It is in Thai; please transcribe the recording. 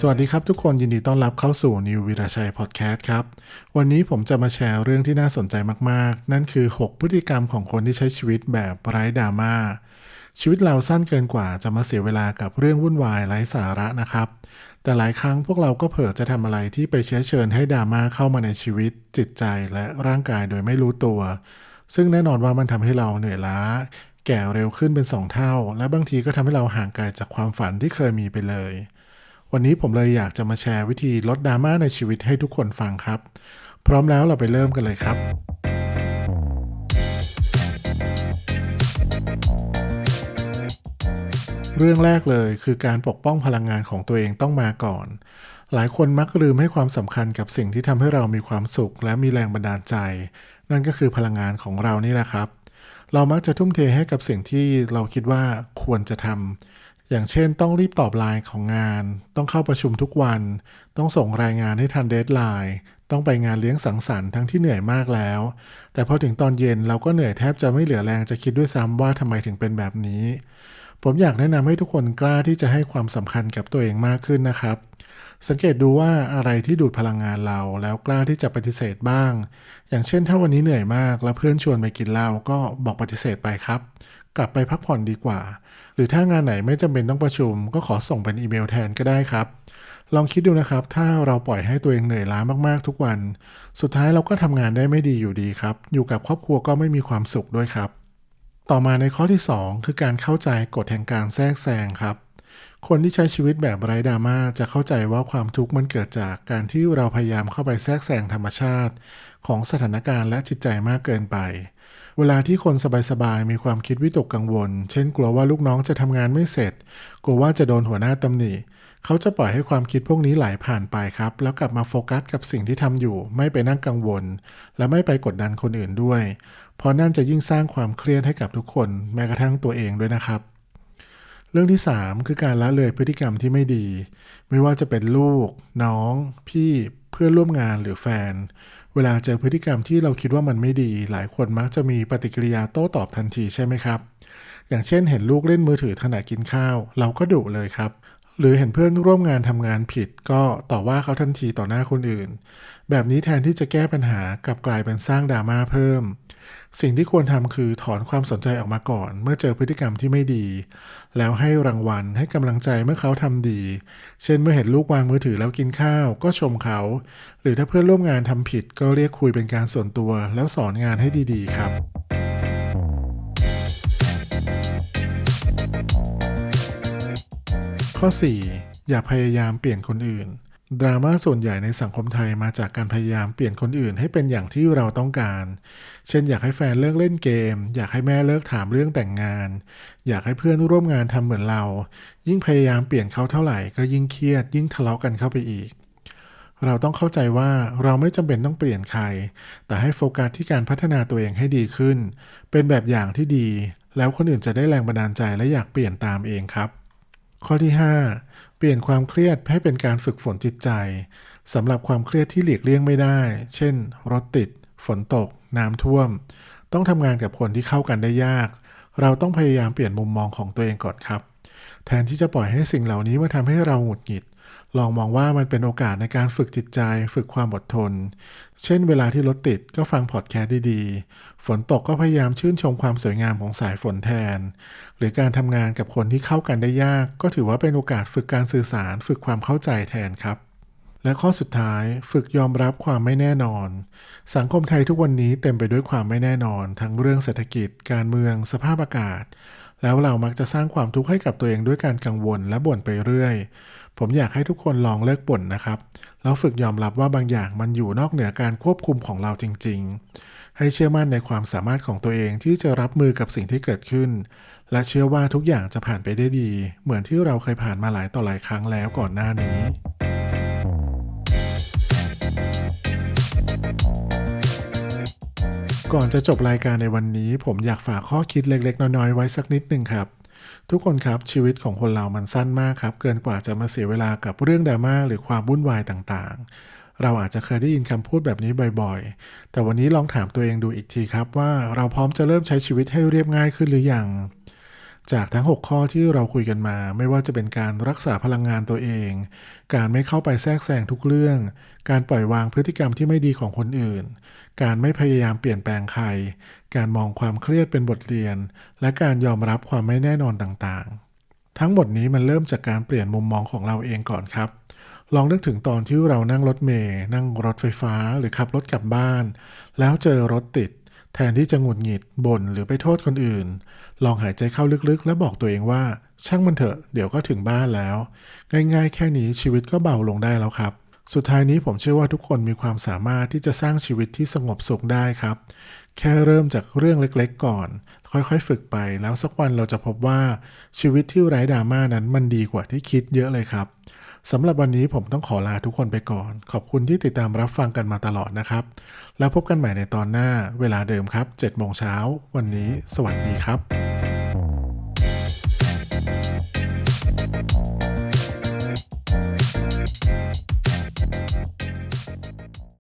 สวัสดีครับทุกคนยินดีต้อนรับเข้าสู่นิววิราชัยพอดแคสต์ครับ วันนี้ผมจะมาแชร์เรื่องที่น่าสนใจมากๆ นั่นคือ 6 พฤติกรรมของคนที่ใช้ชีวิตแบบไร้ดราม่าชีวิตเราสั้นเกินกว่าจะมาเสียเวลากับเรื่องวุ่นวายไร้สาระนะครับ แต่หลายครั้งพวกเราก็เผลอจะทำอะไรที่ไปเชื้อเชิญให้ดราม่าเข้ามาในชีวิต จิตใจและร่างกายโดยไม่รู้ตัว ซึ่งแน่นอนว่ามันทำให้เราเหนื่อยล้า แก่เร็วขึ้นเป็นสองเท่า และบางทีก็ทำให้เราห่างไกลจากความฝันที่เคยมีไปเลย วันนี้ผมเลยอยากจะมาแชร์วิธีลดดราม่าในชีวิตให้ทุกคนฟังครับ พร้อมแล้วเราไปเริ่มกันเลยครับเรื่องแรกเลยคือการปกป้องพลังงานของตัวเองต้องมาก่อน หลายคนมักลืมให้ความสำคัญกับสิ่งที่ทำให้เรามีความสุขและมีแรงบันดาลใจ นั่นก็คือพลังงานของเรานี่แหละครับ เรามักจะทุ่มเทให้กับสิ่งที่เราคิดว่าควรจะทำ อย่างเช่น ต้องรีบตอบไลน์ของงาน ต้องเข้าประชุมทุกวัน ต้องส่งรายงานให้ทันเดทไลน์ต้องไปงานเลี้ยงสังสรรค์ทั้งที่เหนื่อยมากแล้ว แต่พอถึงตอนเย็นเราก็เหนื่อยแทบจะไม่เหลือแรงจะคิดด้วยซ้ำว่าทำไมถึงเป็นแบบนี้ ผมอยากแนะนำให้ทุกคนกล้าที่จะให้ความสำคัญกับตัวเองมากขึ้นนะครับ สังเกตดูว่าอะไรที่ดูดพลังงานเราแล้วกล้าที่จะปฏิเสธบ้าง อย่างเช่นถ้าวันนี้เหนื่อยมาก แล้วเพื่อนชวนไปกินเหล้าก็บอกปฏิเสธไปครับ กลับไปพักผ่อนดีกว่า หรือถ้างานไหนไม่จำเป็นต้องประชุม ก็ขอส่งเป็นอีเมลแทนก็ได้ครับ ลองคิดดูนะครับ ถ้าเราปล่อยให้ตัวเองเหนื่อยล้ามากๆ ทุกวัน สุดท้ายเราก็ทำงานได้ไม่ดีอยู่ดีครับ อยู่กับครอบครัวก็ไม่มีความสุขด้วยครับ ต่อมาในข้อที่ 2 คือการเข้าใจกฎแห่งการแทรกแซงครับ คนที่ใช้ชีวิตแบบไร้ดราม่าจะเข้าใจว่าความทุกข์มันเกิดจากการที่เราพยายามเข้าไปแทรกแซงธรรมชาติ ของสถานการณ์และจิตใจมากเกินไป เวลาที่คนสบายๆมีความคิดวิตกกังวล เช่นกลัวว่าลูกน้องจะทำงานไม่เสร็จ กลัวว่าจะโดนหัวหน้าตำหนิเขาจะปล่อยให้ความคิดพวกนี้ไหลผ่านไปครับ แล้วกลับมาโฟกัสกับสิ่งที่ทำอยู่ ไม่ไปนั่งกังวล และไม่ไปกดดันคนอื่นด้วย เพราะนั่นจะยิ่งสร้างความเครียดให้กับทุกคน แม้กระทั่งตัวเองด้วยนะครับ เรื่องที่ 3 คือการละเลยพฤติกรรมที่ไม่ดี ไม่ว่าจะเป็นลูก น้อง พี่เพื่อนร่วมงานหรือแฟน เวลาเจอพฤติกรรมที่เราคิดว่ามันไม่ดี หลายคนมักจะมีปฏิกิริยาโต้ตอบทันทีใช่ไหมครับ อย่างเช่นเห็นลูกเล่นมือถือขณะกินข้าว เราก็ดุเลยครับ หรือเห็นเพื่อนร่วมงานทำงานผิด ก็ต่อว่าเขาทันทีต่อหน้าคนอื่น แบบนี้แทนที่จะแก้ปัญหากลับกลายเป็นสร้างดราม่าเพิ่ม สิ่งที่ควรทำคือถอนความสนใจออกมาก่อน เมื่อเจอพฤติกรรมที่ไม่ดี แล้วให้รางวัลให้กำลังใจเมื่อเขาทำดี เช่นเมื่อเห็นลูกวางมือถือแล้วกินข้าว ก็ชมเขา หรือถ้าเพื่อนร่วมงานทำผิดก็เรียกคุยเป็นการส่วนตัว แล้วสอนงานให้ดีๆ ครับข้อ 4 อย่าพยายามเปลี่ยนคนอื่น ดราม่าส่วนใหญ่ในสังคมไทยมาจากการพยายามเปลี่ยนคนอื่นให้เป็นอย่างที่เราต้องการ เช่นอยากให้แฟนเลิกเล่นเกม อยากให้แม่เลิกถามเรื่องแต่งงาน อยากให้เพื่อนร่วมงานทำเหมือนเรา ยิ่งพยายามเปลี่ยนเขาเท่าไหร่ก็ยิ่งเครียด ยิ่งทะเลาะกันเข้าไปอีก เราต้องเข้าใจว่าเราไม่จำเป็นต้องเปลี่ยนใคร แต่ให้โฟกัสที่การพัฒนาตัวเองให้ดีขึ้น เป็นแบบอย่างที่ดี แล้วคนอื่นจะได้แรงบันดาลใจและอยากเปลี่ยนตามเองครับ ข้อที่ 5 เปลี่ยนความเครียดให้เป็นการฝึกฝนจิตใจสำหรับความเครียดที่หลีกเลี่ยงไม่ได้ เช่น รถติด ฝนตก น้ำท่วม ต้องทำงานกับคนที่เข้ากันได้ยาก เราต้องพยายามเปลี่ยนมุมมองของตัวเองก่อนครับ แทนที่จะปล่อยให้สิ่งเหล่านี้มาทำให้เราหงุดหงิด ลองมองว่ามันเป็นโอกาสในการฝึกจิตใจ ฝึกความอดทน เช่นเวลาที่รถติดก็ฟังพอดแคสต์ดีๆ ฝนตกก็พยายามชื่นชมความสวยงามของสายฝนแทน หรือการทำงานกับคนที่เข้ากันได้ยาก ก็ถือว่าเป็นโอกาสฝึกการสื่อสาร ฝึกความเข้าใจแทนครับ และข้อสุดท้ายฝึกยอมรับความไม่แน่นอน สังคมไทยทุกวันนี้เต็มไปด้วยความไม่แน่นอน ทั้งเรื่องเศรษฐกิจ การเมือง สภาพอากาศ แล้วเรามักจะสร้างความทุกข์ให้กับตัวเองด้วยการกังวลและบ่นไปเรื่อย ผมอยากให้ทุกคนลองเลิกบ่นนะครับ แล้วฝึกยอมรับว่าบางอย่างมันอยู่นอกเหนือการควบคุมของเราจริง ๆ ให้เชื่อมั่นในความสามารถของตัวเองที่จะรับมือกับสิ่งที่เกิดขึ้น และเชื่อว่าทุกอย่างจะผ่านไปได้ดี เหมือนที่เราเคยผ่านมาหลายต่อหลายครั้งแล้วก่อนหน้านี้ ก่อนจะจบรายการในวันนี้ ผมอยากฝากข้อคิดเล็ก ๆ น้อยๆไว้สักนิดหนึ่งครับ ทุกคนครับชีวิตของคนเรามันสั้นมากครับ เกินกว่าจะมาเสียเวลากับเรื่องดราม่าหรือความวุ่นวายต่างๆ เราอาจจะเคยได้ยินคำพูดแบบนี้บ่อยๆ แต่วันนี้ลองถามตัวเองดูอีกทีครับว่าเราพร้อมจะเริ่มใช้ชีวิตให้เรียบง่ายขึ้นหรือยัง จากทั้ง 6 ข้อที่เราคุยกันมา ไม่ว่าจะเป็นการรักษาพลังงานตัวเอง การไม่เข้าไปแทรกแซงทุกเรื่อง การปล่อยวางพฤติกรรมที่ไม่ดีของคนอื่น การไม่พยายามเปลี่ยนแปลงใคร การมองความเครียดเป็นบทเรียน และการยอมรับความไม่แน่นอนต่างๆ ทั้งหมดนี้มันเริ่มจากการเปลี่ยนมุมมองของเราเองก่อนครับลองนึกถึงตอนที่เรานั่งรถเมล์นั่งรถไฟฟ้าหรือขับรถกลับบ้าน แล้วเจอรถติด แทนที่จะหงุดหงิดบ่นหรือไปโทษคนอื่น ลองหายใจเข้าลึกๆ และบอกตัวเองว่า ช่างมันเถอะ เดี๋ยวก็ถึงบ้านแล้ว ง่ายๆ แค่นี้ชีวิตก็เบาลงได้แล้วครับ สุดท้ายนี้ผมเชื่อว่าทุกคนมีความสามารถที่จะสร้างชีวิตที่สงบสุขได้ครับ แค่เริ่มจากเรื่องเล็กๆ ก่อน ค่อยๆ ฝึกไป แล้วสักวันเราจะพบว่าชีวิตที่ไร้ดราม่านั้นมันดีกว่าที่คิดเยอะเลยครับ สำหรับวันนี้ผมต้องขอลาทุกคนไปก่อน ขอบคุณที่ติดตามรับฟังกันมาตลอดนะครับ แล้วพบกันใหม่ในตอนหน้าเวลาเดิมครับ7โมงเช้า วันนี้ สวัสดีครับ